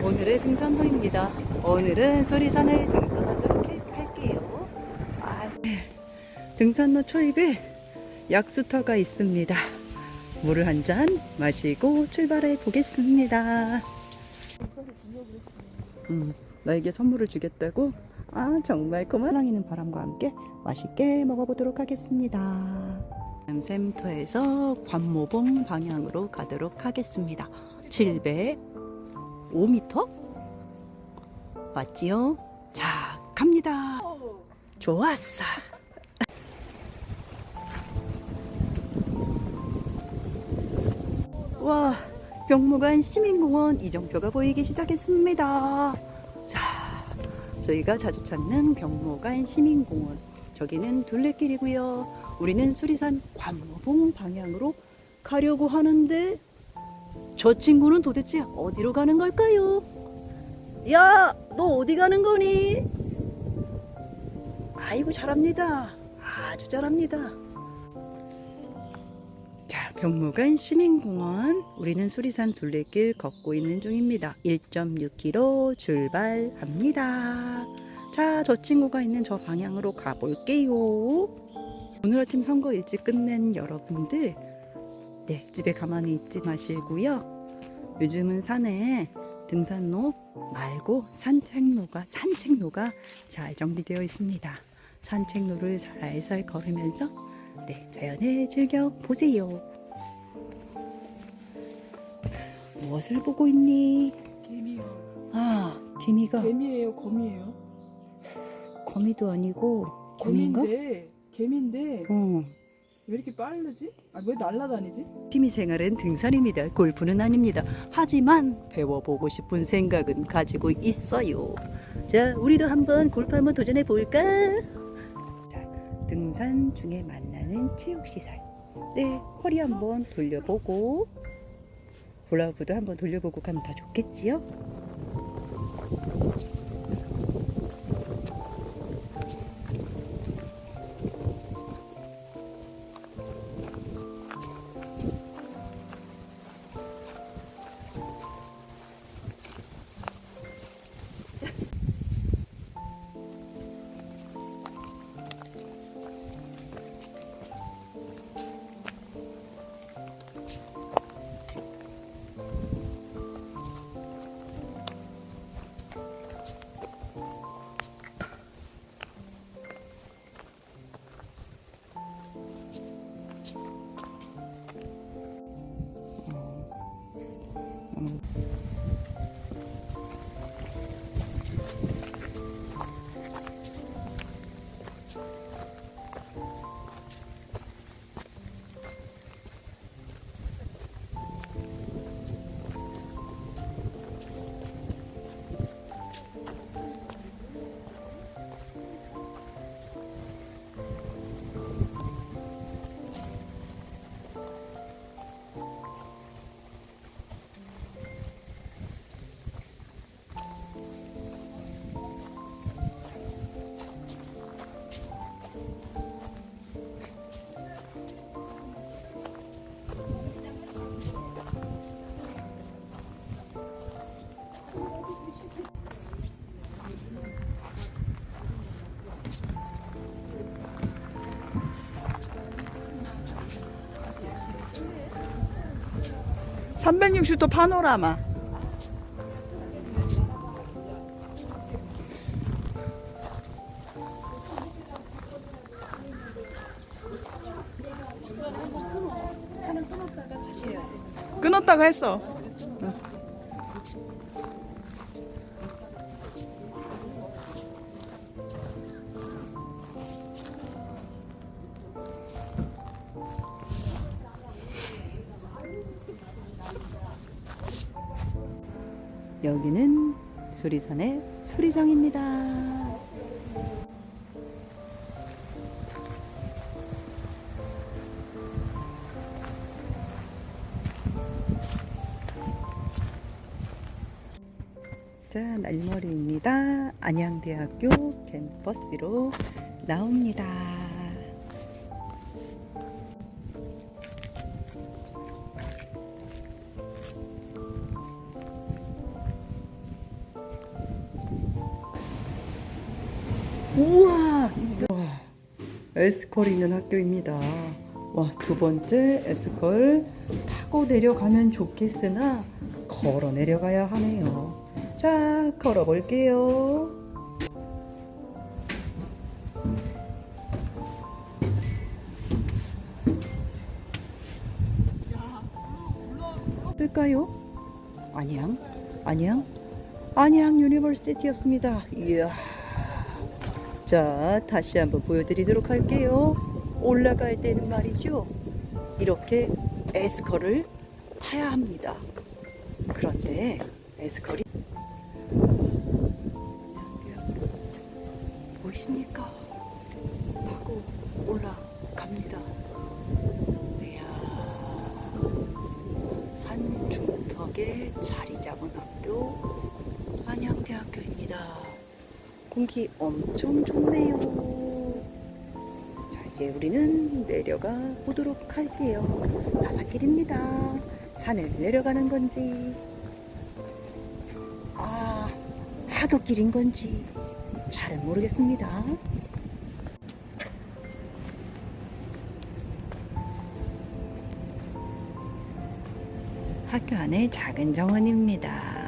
오늘의 등산로입니다. 오늘은 소리산을 등산하도록 해- 할게요. 아, 네. 등산로 초입에 약수터가 있습니다. 물을 한 잔 마시고 출발해 보겠습니다. 음, 나에게 선물을 주겠다고? 아, 정말 고마랑이는 바람과 함께 맛있게 먹어보도록 하겠습니다. 샘터에서 관모봉 방향으로 가도록 하겠습니다. 705m? 맞지요? 자, 갑니다. 좋았어. 와, 병무관 시민공원 이정표가 보이기 시작했습니다. 자, 저희가 자주 찾는 병무관 시민공원. 저기는 둘레길이고요. 우리는 수리산 관모봉 방향으로 가려고 하는데 저 친구는 도대체 어디로 가는 걸까요? 야, 너 어디 가는 거니? 아이고 잘합니다. 아주 잘합니다. 자, 병무관 시민공원. 우리는 수리산 둘레길 걷고 있는 중입니다. 1.6km 출발합니다. 자, 저 친구가 있는 저 방향으로 가볼게요. 오늘 아침 선거 일찍 끝낸 여러분들, 네, 집에 가만히 있지 마시고요. 요즘은 산에 등산로 말고 산책로가, 산책로가 잘 정비되어 있습니다. 산책로를 살살 걸으면서 네, 자연을 즐겨 보세요. 무엇을 보고 있니? 개미요. 아, 개미가 개미예요, 거미예요. 거미도 아니고 거미인가? 개미인데, 개미인데 어. 왜 이렇게 빠르지? 아, 왜 날아다니지? 취미 생활은 등산입니다. 골프는 아닙니다. 하지만 배워보고 싶은 생각은 가지고 있어요. 자, 우리도 한번 골프 한번 도전해 볼까? 자, 등산 중에 만나는 체육시설. 네, 허리 한번 돌려보고 블라우브도 한번 돌려보고 가면 더 좋겠지요? (360도) 파노라마. 끊었다가 했어 여기는 수리산의 수리정입니다. 자, 날머리입니다. 안양대학교 캠퍼스로 나옵니다. 우와, 와, 에스컬이 있는 학교입니다. 와, 두 번째 에스컬 타고 내려가면 좋겠으나 걸어 내려가야 하네요. 자, 걸어 볼게요. 뜰까요? 안양, 안양, 안양 유니버시티였습니다. 이야. 자, 다시 한번 보여드리도록 할게요. 올라갈 때는 말이죠. 이렇게 에스컬을 타야 합니다. 그런데 에스컬이 보이십니까? 타고 올라갑니다. 이야, 산 중턱에 자리 잡은 학교 안양대학교입니다. 공기 엄청 좋네요. 자, 이제 우리는 내려가 보도록 할게요. 바닷길입니다. 산을 내려가는 건지, 아, 하굣길인 건지 잘은 모르겠습니다. 학교 안에 작은 정원입니다.